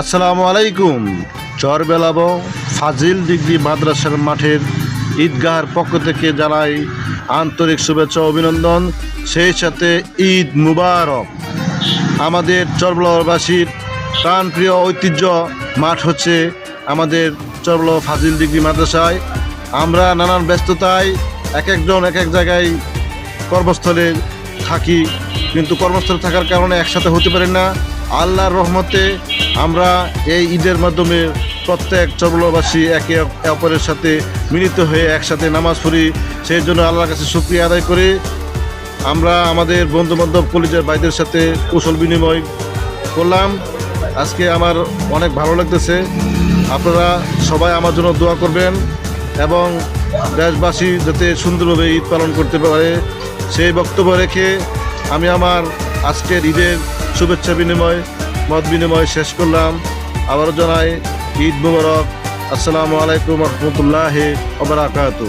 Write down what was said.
আসসালামু আলাইকুম। চরবেলাব ফাজিল ডিগ্রি মাদ্রাসার মাঠের ঈদগাহর পক্ষ থেকে জানাই আন্তরিক শুভেচ্ছা অভিনন্দন। সেই সাথে ঈদ মুবারক। আমাদের চরবলাবাসীর প্রাণপ্রিয় ঐতিহ্য মাঠ হচ্ছে আমাদের চরবল ফাজিল ডিগ্রি মাদ্রাসায়। আমরা নানান ব্যস্ততায় এক একজন এক এক জায়গায় কর্মস্থলে থাকি। কিন্তু কর্মস্থলে থাকার কারণে একসাথে হতে পারি না। আল্লাহর রহমতে আমরা এই ঈদের মাধ্যমে প্রত্যেক চরবলবাসী একে অপরের সাথে মিলিত হয়ে একসাথে নামাজ পড়ি। সেই জন্য আল্লাহর কাছে শুক্রিয়া আদায় করি। আমরা আমাদের বন্ধুবান্ধব, কলেজের ভাইদের সাথে কৌশল বিনিময় করলাম। আজকে আমার অনেক ভালো লাগতেছে। আপনারা সবাই আমার জন্য দোয়া করবেন এবং দেশবাসী যাতে সুন্দরভাবে ঈদ পালন করতে পারে। সেই বক্তব্য রেখে আমি আমার আজকের ঈদের শুভেচ্ছা বিনিময়, মত বিনিময় শেষ করলাম। আবারও জানাই, ঈদ মুবারক। আসসালামু আলাইকুম রহমতুল্লাহ ওবরাকাতু